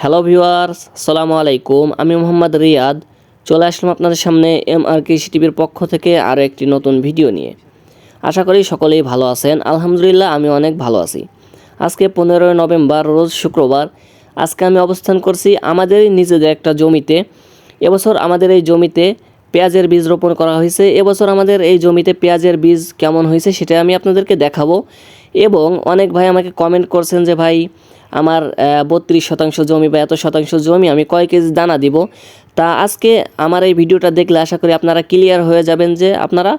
Hello viewers সালামু আলাইকুম। আমি মোহাম্মদ রিয়াদ। চলে আসলাম আপনাদের সামনে এম আর কৃষি টিভির পক্ষ থেকে আরও একটি নতুন ভিডিও নিয়ে। আশা করি সকলেই ভালো আছেন। আলহামদুলিল্লাহ, আমি অনেক ভালো আছি। আজকে পনেরোই নভেম্বর, রোজ শুক্রবার। আজকে আমি অবস্থান করছি আমাদেরই নিজেদের একটা জমিতে। এবছর আমাদের এই জমিতে পেঁয়াজের বীজ রোপণ করা হয়েছে। এবছর আমাদের এই জমিতে পেঁয়াজের বীজ কেমন হয়েছে সেটা আমি আপনাদেরকে দেখাবো। এবং অনেক ভাই আমাকে কমেন্ট করছেন যে, ভাই, আমার বত্রিশ শতাংশ জমি বা এত শতাংশ জমি আমি কয় কেজি দানা দিব? তা আজকে আমার এই ভিডিওটা দেখলে আশা করি আপনারা ক্লিয়ার হয়ে যাবেন যে আপনারা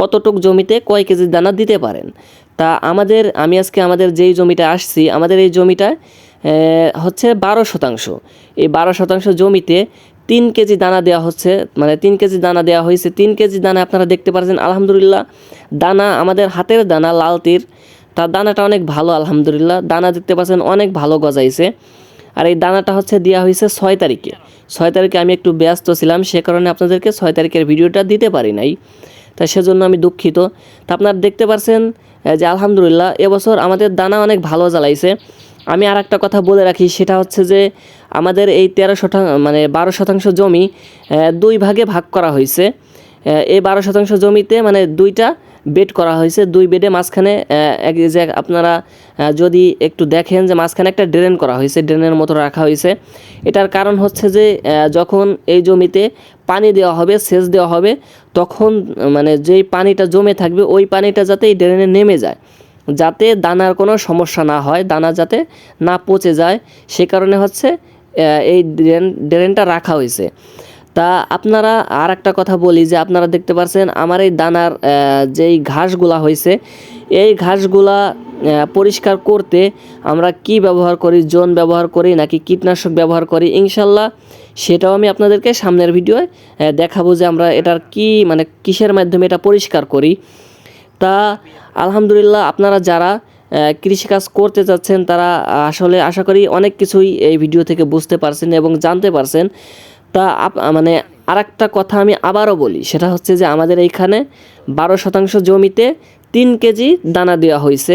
কতটুক জমিতে কয় কেজি দানা দিতে পারেন। তা আমাদের, আমি আজকে আমাদের যেই জমিটা আসছি, আমাদের এই জমিটা হচ্ছে বারো শতাংশ। এই বারো শতাংশ জমিতে তিন কেজি দানা দেওয়া হচ্ছে মানে তিন কেজি দানা দেওয়া হয়েছে। তিন কেজি দানা আপনারা দেখতে পাচ্ছেন আলহামদুলিল্লাহ। দানা আমাদের হাতের দানা লাল তীর তার দানাটা অনেক ভালো, আলহামদুলিল্লাহ। দানা দেখতে পাচ্ছেন অনেক ভালো গজাইছে। আর এই দানাটা হচ্ছে দেওয়া হয়েছে ছয় তারিখে। ছয় তারিখে আমি একটু ব্যস্ত ছিলাম, সে কারণে আপনাদেরকে ছয় তারিখের ভিডিওটা দিতে পারি নাই। তা সেজন্য আমি দুঃখিত। তা আপনারা দেখতে পাচ্ছেন যে আলহামদুলিল্লাহ এবছর আমাদের দানা অনেক ভালো জ্বালাইছে। আমি আর একটা কথা বলে রাখি, সেটা হচ্ছে যে আমাদের এই তেরো শতাংশ মানে বারো শতাংশ জমি দুই ভাগে ভাগ করা হয়েছে এই বারো শতাংশ জমিতে মানে দুইটা বেড করা হয়েছে। দুই বেডে মাঝখানে এক যে আপনারা যদি একটু দেখেন যে মাঝখানে একটা ড্রেন করা হয়েছে, ড্রেনের মতো রাখা হয়েছে। এটার কারণ হচ্ছে যে যখন এই জমিতে পানি দেওয়া হবে, সেচ দেওয়া হবে, তখন মানে যেই পানিটা জমে থাকবে, ওই পানিটা যাতে এই ড্রেনে নেমে যায়। যাতে দানার কোনো সমস্যা না হয়, দানা যাতে না পচে যায়। সে কারণে হচ্ছে এই ড্রেন, ড্রেনটা রাখা হয়েছে। তা আপনারা আর একটা কথা বলি যে আপনারা দেখতে পাচ্ছেন আমার এই দানার যেই ঘাসগুলা হয়েছে এই ঘাসগুলা পরিষ্কার করতে আমরা কি ব্যবহার করি, জোন ব্যবহার করি নাকি কীটনাশক ব্যবহার করি, ইনশাল্লাহ সেটাও আমি আপনাদেরকে সামনের ভিডিওয় দেখাবো যে আমরা এটার কি মানে কিসের মাধ্যমে এটা পরিষ্কার করি। তা আলহামদুলিল্লাহ আপনারা যারা কৃষিকাজ করতে চাচ্ছেন তারা আসলে আশা করি অনেক কিছুই এই ভিডিও থেকে বুঝতে পারছেন এবং জানতে পারছেন। তা মানে আর একটা কথা আমি আবারও বলি, সেটা হচ্ছে যে আমাদের এইখানে বারো শতাংশ জমিতে তিন কেজি দানা দেওয়া হয়েছে।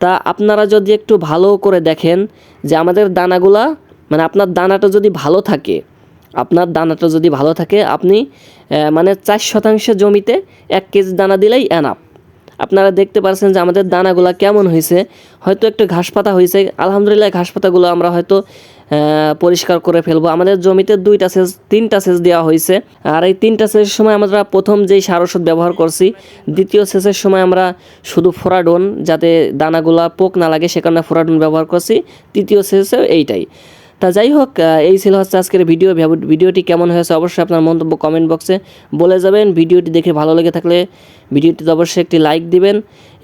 তা আপনারা যদি একটু ভালো করে দেখেন যে আমাদের দানাগুলা মানে আপনার দানাটা যদি ভালো থাকে, আপনার দানাটা যদি ভালো থাকে, আপনি মানে চার শতাংশ জমিতে এক কেজি দানা দিলেই এনাফ আপনারা দেখতে পাচ্ছেন যে আমাদের দানাগুলা কেমন হয়েছে। হয়তো একটু ঘাস পাতা হয়েছে। আলহামদুলিল্লাহ ঘাস পাতাগুলো আমরা হয়তো পরিষ্কার করে ফেলব। আমাদের জমিতে দুইটা সেচ, তিনটা সেচ দেওয়া হয়েছে। আর এই তিনটা সেচের সময় আমরা প্রথম যেই সার ওষুধ ব্যবহার করছি, দ্বিতীয় সেচের সময় আমরা শুধু ফোরাডোন, যাতে দানাগুলা পোক না লাগে, সে কারণে ফোরাডোন ব্যবহার করছি। তৃতীয় সেচে এইটাই। তা যাই হোক এই ছিল হচ্ছে আজকের ভিডিও। ভিডিওটি কেমন হয়েছে অবশ্যই আপনার মন্তব্য কমেন্ট বক্সে বলে যাবেন। ভিডিওটি দেখে ভালো লেগে থাকলে ভিডিওটিতে অবশ্যই একটি লাইক দিবেন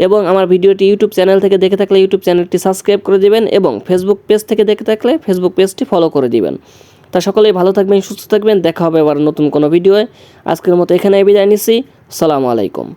এবং আমার ভিডিওটি ইউটিউব চ্যানেল থেকে দেখে থাকলে ইউটিউব চ্যানেলটি সাবস্ক্রাইব করে দিবেন এবং ফেসবুক পেজ থেকে দেখে থাকলে ফেসবুক পেজটি ফলো করে দিবেন। তা সকলেই ভালো থাকবেন, সুস্থ থাকবেন। দেখা হবে আবার নতুন কোনো ভিডিওয়ে আজকের মতো এখানে বিদায় নিচ্ছি। সালামু আলাইকুম।